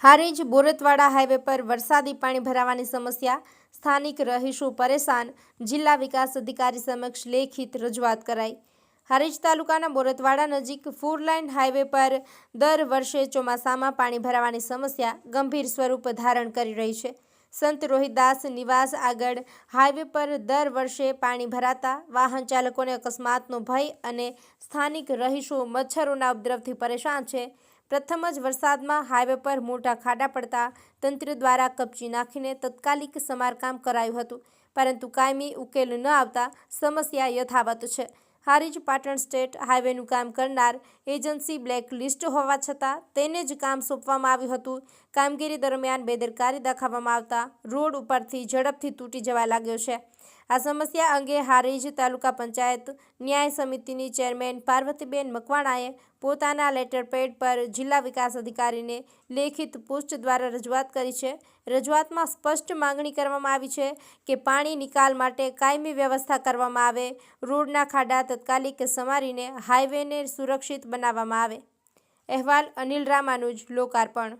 Harij Bortavada highway પર વરસાદી પાણી ભરાવાની સમસ્યા. સ્થાનિક રહીશો પરેશાન. જિલ્લા વિકાસ અધિકારી સમક્ષ લેખિત રજૂઆત કરાઈ. હારીજ તાલુકાના બોરતવાડા નજીક ફોરલાઇન હાઈવે પર દર વર્ષે ચોમાસામાં પાણી ભરાવાની સમસ્યા ગંભીર સ્વરૂપ ધારણ કરી રહી છે. સંત રોહિદાસ નિવાસ આગળ હાઈવે પર દર વર્ષે પાણી ભરાતા વાહન ચાલકોને અકસ્માતનો ભય અને સ્થાનિક રહીશો મચ્છરોના ઉપદ્રવથી પરેશાન છે. પ્રથમ જ વરસાદમાં હાઈવે પર મોટા ખાડા પડતા તંત્ર દ્વારા કપચી નાખીને તત્કાલિક સમારકામ કરાયું હતું. પરંતુ કાયમી ઉકેલ ન આવતા સમસ્યા યથાવત છે. હારીજ પાટણ સ્ટેટ હાઈવેનું કામ કરનાર એજન્સી બ્લેક લિસ્ટ હોવા છતાં તેને જ કામ સોંપવામાં આવ્યું હતું. કામગીરી દરમિયાન બેદરકારી દાખવવામાં આવતા રોડ ઉપરથી ઝડપથી તૂટી જવા લાગ્યો છે. આ સમસ્યા અંગે હારીજ તાલુકા પંચાયત ન્યાય સમિતિની ચેરમેન પાર્વતીબેન મકવાણાએ પોતાના લેટરપેડ પર જિલ્લા વિકાસ અધિકારીને લેખિત પોસ્ટ દ્વારા રજૂઆત કરી છે. રજૂઆતમાં સ્પષ્ટ માંગણી કરવામાં આવી છે કે પાણી નિકાલ માટે કાયમી વ્યવસ્થા કરવામાં આવે, રોડના ખાડા તત્કાલિક સમારીને હાઈવેને સુરક્ષિત બનાવવામાં આવે. અહેવાલ અનિલ રામાનુજ, લોકાર્પણ.